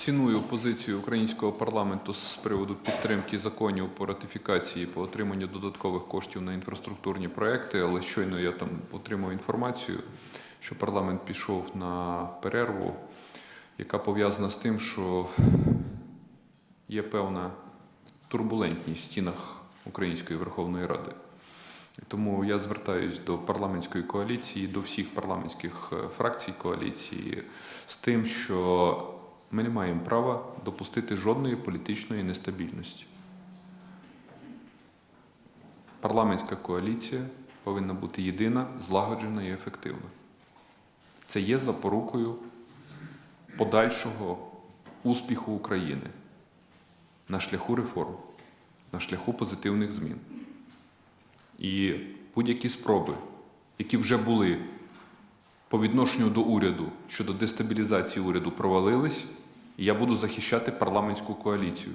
ціную позицію українського парламенту з приводу підтримки законів по ратифікації по отриманню додаткових коштів на інфраструктурні проекти, але щойно я там отримав інформацію, що парламент пішов на перерву, яка пов'язана з тим, що є певна турбулентність в стінах Української Верховної Ради. Тому я звертаюсь до парламентської коаліції, до всіх парламентських е, фракцій коаліції з тим, що ми не маємо права допустити жодної політичної нестабільності. Парламентська коаліція повинна бути єдина, злагоджена і ефективна. Це є запорукою подальшого успіху України на шляху реформ, на шляху позитивних змін. І будь-які спроби, які вже були по відношенню до уряду щодо дестабілізації уряду, провалились, і я буду захищати парламентську коаліцію.